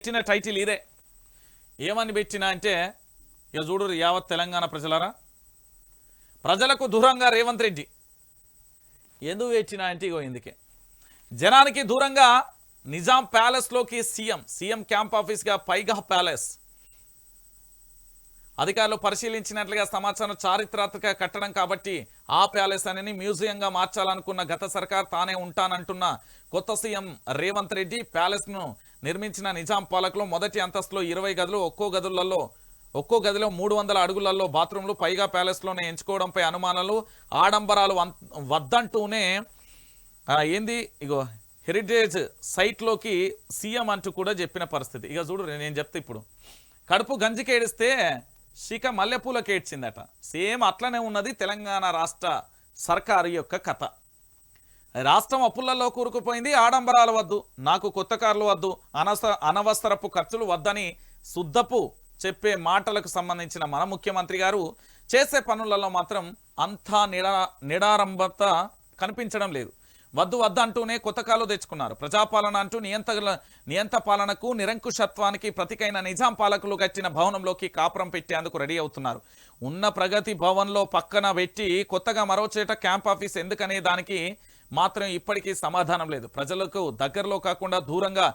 పెట్టిన టైటిల్ ఇదే. ఏమని పెట్టినా అంటే ఇక చూడు యావత్ తెలంగాణ ప్రజలారా ప్రజలకు దూరంగా రేవంత్ రెడ్డి. ఎందుకు పెట్టినా అంటే ఇగో ఇందుకే. జనానికి దూరంగా నిజాం ప్యాలెస్లోకి సీఎం సీఎం క్యాంప్ ఆఫీస్గా పైగా ప్యాలెస్. అధికారులు పరిశీలించినట్లుగా సమాచారం చారిత్రాత్మక కట్టడం కాబట్టి ఆ ప్యాలెస్ అని మ్యూజియంగా మార్చాలనుకున్న గత సర్కార్ తానే ఉంటానంటున్న కొత్త సీఎం రేవంత్ రెడ్డి ప్యాలెస్ను నిర్మించిన నిజాం పాలకులు మొదటి అంతస్తులో ఇరవై గదులు ఒక్కో గదులలో ఒక్కో గదిలో మూడు వందల అడుగులలో బాత్రూంలు పైగా ప్యాలెస్లోనే ఎంచుకోవడంపై అనుమానాలు ఆడంబరాలు వద్దంటూనే ఏంది? ఇగో హెరిటేజ్ సైట్లోకి సీఎం అంటూ కూడా చెప్పిన పరిస్థితి. ఇక చూడు నేను చెప్తే ఇప్పుడు. కడుపు గంజికేడిస్తే శిఖ మల్లెపూలకు ఏడ్చిందట సేమ్ అట్లనే ఉన్నది తెలంగాణ రాష్ట్ర సర్కారు యొక్క కథ. రాష్ట్రం అప్పులలో కూరుకుపోయింది ఆడంబరాలు వద్దు నాకు కొత్త కార్లు వద్దు అనస అనవసరపు ఖర్చులు వద్దని శుద్ధపు చెప్పే మాటలకు సంబంధించిన మన ముఖ్యమంత్రి గారు చేసే పనులలో మాత్రం అంతా నిడా నిడారంభత కనిపించడం లేదు. వద్దు వద్దు అంటూనే కొత్తకాలు తెచ్చుకున్నారు. ప్రజాపాలన అంటూ నియంత నియంత పాలనకు నిరంకుశత్వానికి ప్రతికైన నిజాం పాలకులు కట్టిన భవనంలోకి కాపురం పెట్టేందుకు రెడీ అవుతున్నారు. ఉన్న ప్రగతి భవన్లో పక్కన పెట్టి కొత్తగా మరో చేట క్యాంప్ ఆఫీస్ ఎందుకనే దానికి మాత్రం ఇప్పటికీ సమాధానం లేదు. ప్రజలకు దగ్గరలో కాకుండా దూరంగా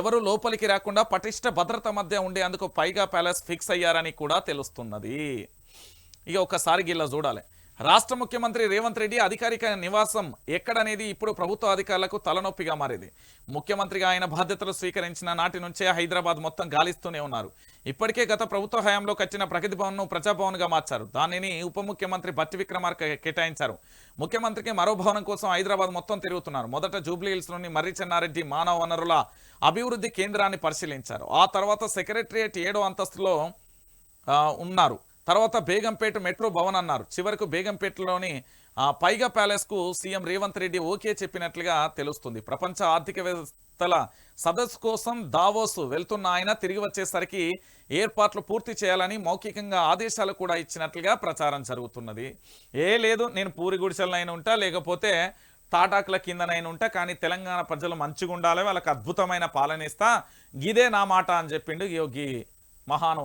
ఎవరు లోపలికి రాకుండా పటిష్ట భద్రత మధ్య ఉండేందుకు పైగా ప్యాలెస్ ఫిక్స్ అయ్యారని కూడా తెలుస్తున్నది. ఇక ఒకసారి గిల్ల చూడాలి. రాష్ట్ర ముఖ్యమంత్రి రేవంత్ రెడ్డి అధికారిక నివాసం ఎక్కడనేది ఇప్పుడు ప్రభుత్వ అధికారులకు తలనొప్పిగా మారింది. ముఖ్యమంత్రిగా ఆయన బాధ్యతలు స్వీకరించిన నాటి నుంచే హైదరాబాద్ మొత్తం గాలిస్తూనే ఉన్నారు. ఇప్పటికే గత ప్రభుత్వ హయాంలో కట్టిన ప్రగతి భవన్ను ప్రజాభవన్గా మార్చారు. దానిని ఉప ముఖ్యమంత్రి భట్టి విక్రమార్క కేటాయించారు. ముఖ్యమంత్రికి మరో భవనం కోసం హైదరాబాద్ మొత్తం తిరుగుతున్నారు. మొదట జూబ్లీహిల్స్లోని మర్రి చెన్నారెడ్డి మానవ వనరుల అభివృద్ధి కేంద్రాన్ని పరిశీలించారు. ఆ తర్వాత సెక్రటరియట్ ఏడో అంతస్తులో ఉన్నారు. తర్వాత బేగంపేట మెట్రో భవన్ అన్నారు. చివరకు బేగంపేటలోని ఆ, పైగా ప్యాలెస్కు సీఎం రేవంత్ రెడ్డి ఓకే చెప్పినట్లుగా తెలుస్తుంది. ప్రపంచ ఆర్థిక వ్యవస్థల సదస్సు కోసం దావోస్ వెళ్తున్న ఆయన తిరిగి వచ్చేసరికి ఏర్పాట్లు పూర్తి చేయాలని మౌఖికంగా ఆదేశాలు కూడా ఇచ్చినట్లుగా ప్రచారం జరుగుతున్నది. ఏ లేదు నేను పూరి గుడిసెలనైనా ఉంటా లేకపోతే తాటాకుల కిందనైనా ఉంటా కానీ తెలంగాణ ప్రజలు మంచిగా ఉండాలి వాళ్ళకి అద్భుతమైన పాలన ఇస్తా గిదే నా మాట అని చెప్పిండు యోగి మహాను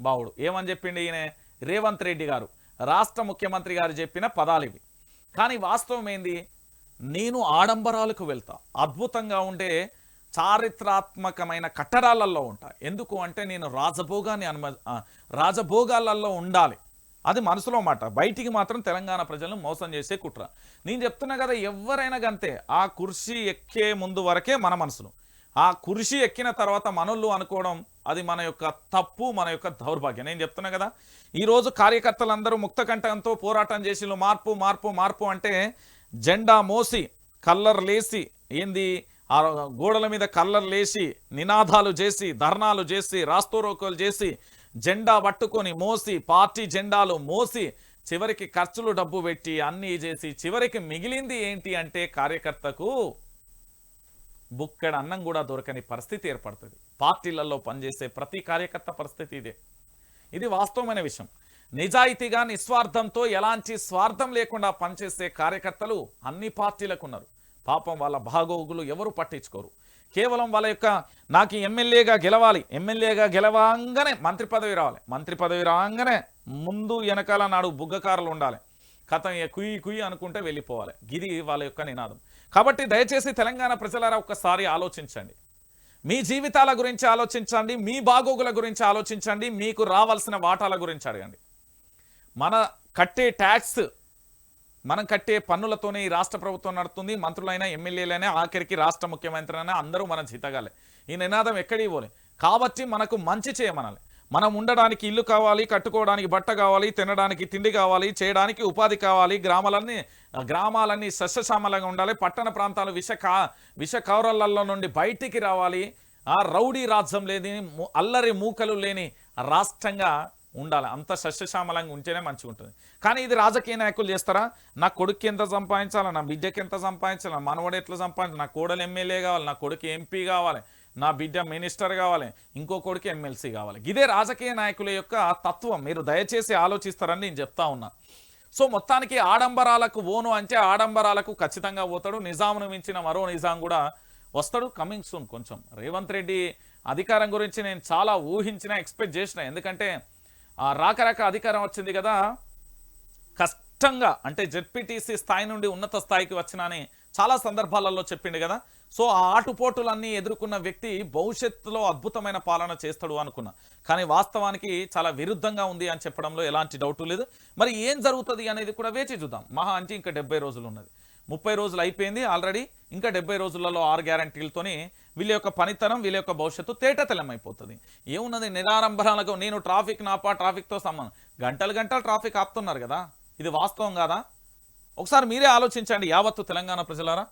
బావుడు. ఏమని చెప్పిండు ఈయన? రేవంత్ రెడ్డి గారు. రాష్ట్ర ముఖ్యమంత్రి గారు చెప్పిన పదాలు ఇవి. కానీ వాస్తవం ఏంది? నేను ఆడంబరాలకు వెళ్తా. అద్భుతంగా ఉండే చారిత్రాత్మకమైన కట్టడాలలో ఉంటా. ఎందుకు అంటే నేను రాజభోగాన్ని అనుమ రాజభోగాలలో ఉండాలి. అది మనసులో మాట. బయటికి మాత్రం తెలంగాణ ప్రజలను మోసం చేసే కుట్ర. నేను చెప్తున్నా కదా ఎవరైనా గంతే. ఆ కుర్చీ ఎక్కే ముందు వరకే మన మనసులో. ఆ కురిషి ఎక్కిన తర్వాత మనోళ్ళు అనుకోవడం అది మన యొక్క తప్పు మన యొక్క దౌర్భాగ్యం. నేను చెప్తున్నా కదా ఈరోజు కార్యకర్తలందరూ ముక్త కంఠంతో పోరాటం చేసిన మార్పు మార్పు మార్పు అంటే జెండా మోసి కల్లర్ లేసి ఏంది? ఆ గోడల మీద కల్లర్ లేసి నినాదాలు చేసి ధర్నాలు చేసి రాస్తోరోకోలు చేసి జెండా పట్టుకొని మోసి పార్టీ జెండాలు మోసి చివరికి ఖర్చులు డబ్బు పెట్టి అన్నీ చేసి చివరికి మిగిలింది ఏంటి అంటే కార్యకర్తకు బుక్కెడ అన్నం కూడా దొరకని పరిస్థితి ఏర్పడుతుంది. పార్టీలలో పనిచేసే ప్రతి కార్యకర్త పరిస్థితి ఇదే. ఇది వాస్తవమైన విషయం. నిజాయితీగా నిస్వార్థంతో ఎలాంటి స్వార్థం లేకుండా పనిచేసే కార్యకర్తలు అన్ని పార్టీలకు ఉన్నారు పాపం వాళ్ళ భాగోగులు ఎవరు పట్టించుకోరు. కేవలం వాళ్ళ యొక్క నాకు ఎమ్మెల్యేగా గెలవాలి ఎమ్మెల్యేగా గెలవంగానే మంత్రి పదవి రావాలి మంత్రి పదవి రాగానే ముందు వెనకాల నాడు బుగ్గకారులు ఉండాలి. కథం కుయ్యి కుయ్యి అనుకుంటే వెళ్ళిపోవాలి. గిది వాళ్ళ యొక్క నినాదం. కాబట్టి దయచేసి తెలంగాణ ప్రజలారా ఒక్కసారి ఆలోచించండి. మీ జీవితాల గురించి ఆలోచించండి మీ బాగోగుల గురించి ఆలోచించండి మీకు రావాల్సిన వాటాల గురించి అడగండి. మన కట్టే ట్యాక్స్ మనం కట్టే పన్నులతోనే ఈ రాష్ట్ర ప్రభుత్వం నడుస్తుంది మంత్రులైనా ఎమ్మెల్యేలైనా ఆఖరికి రాష్ట్ర ముఖ్యమంత్రి అయినా అందరూ మన జీతగాలే. ఈ నినాదం ఎక్కడికి పోలే. కాబట్టి మనకు మంచి చేయమనాలి. మనం ఉండడానికి ఇల్లు కావాలి కట్టుకోవడానికి బట్ట కావాలి తినడానికి తిండి కావాలి చేయడానికి ఉపాధి కావాలి గ్రామాలన్నీ గ్రామాలన్నీ సస్యశ్యామలంగా ఉండాలి పట్టణ ప్రాంతాలు విష కా విష కౌరలలో నుండి బయటికి రావాలి. ఆ రౌడీ రాజ్యం లేని అల్లరి మూకలు లేని రాష్ట్రంగా ఉండాలి. అంత సస్యశ్యామలంగా ఉంటేనే మంచిగా ఉంటుంది కానీ ఇది రాజకీయ నాయకులు చేస్తారా? నా కొడుకు ఎంత సంపాదించాలి? నా బిడ్డకి ఎంత సంపాదించాలి? మనవడు ఎట్లా సంపాదించాలి? నా కోడలు ఎమ్మెల్యే కావాలి నా కొడుకు ఎంపీ కావాలి. నా బిడ్డ మినిస్టర్ కావాలి ఇంకో కొడుకు ఎమ్మెల్సీ కావాలి. ఇదే రాజకీయ నాయకుల యొక్క తత్వం. మీరు దయచేసి ఆలోచిస్తారని నేను చెప్తా ఉన్నా. సో మొత్తానికి ఆడంబరాలకు ఓను అంటే ఆడంబరాలకు ఖచ్చితంగా పోతాడు. నిజామును మించిన మరో నిజాం కూడా వస్తాడు. కమింగ్ సూన్ కొంచెం. రేవంత్ రెడ్డి అధికారం గురించి నేను చాలా ఊహించిన ఎక్స్పెక్ట్ చేసిన. ఎందుకంటే ఆ అధికారం వచ్చింది కదా. స్పష్టంగా అంటే జెడ్పీటీసీ స్థాయి నుండి ఉన్నత స్థాయికి వచ్చినని చాలా సందర్భాలలో చెప్పిండు కదా. సో ఆ ఆటుపోటులన్నీ ఎదుర్కొన్న వ్యక్తి భవిష్యత్తులో అద్భుతమైన పాలన చేస్తాడు అనుకున్నా. కానీ వాస్తవానికి చాలా విరుద్ధంగా ఉంది అని చెప్పడంలో ఎలాంటి డౌట్ లేదు. మరి ఏం జరుగుతుంది అనేది కూడా వేచి చూద్దాం. మహా అంటే ఇంకా డెబ్బై రోజులు ఉన్నది. ముప్పై రోజులు అయిపోయింది ఆల్రెడీ. ఇంకా డెబ్బై రోజులలో ఆరు గ్యారంటీలతోని వీళ్ళ యొక్క పనితనం వీళ్ళ యొక్క భవిష్యత్తు తేటతెలమైపోతుంది. ఏమున్నది నిరారంభరాలకు నేను ట్రాఫిక్ నాపా ట్రాఫిక్తో సంబంధం. గంటలు గంటలు ట్రాఫిక్ ఆపుతున్నారు కదా. ఇది వాస్తవం కాదా? ఒకసారి మీరే ఆలోచించండి యావత్తు తెలంగాణ ప్రజలారా.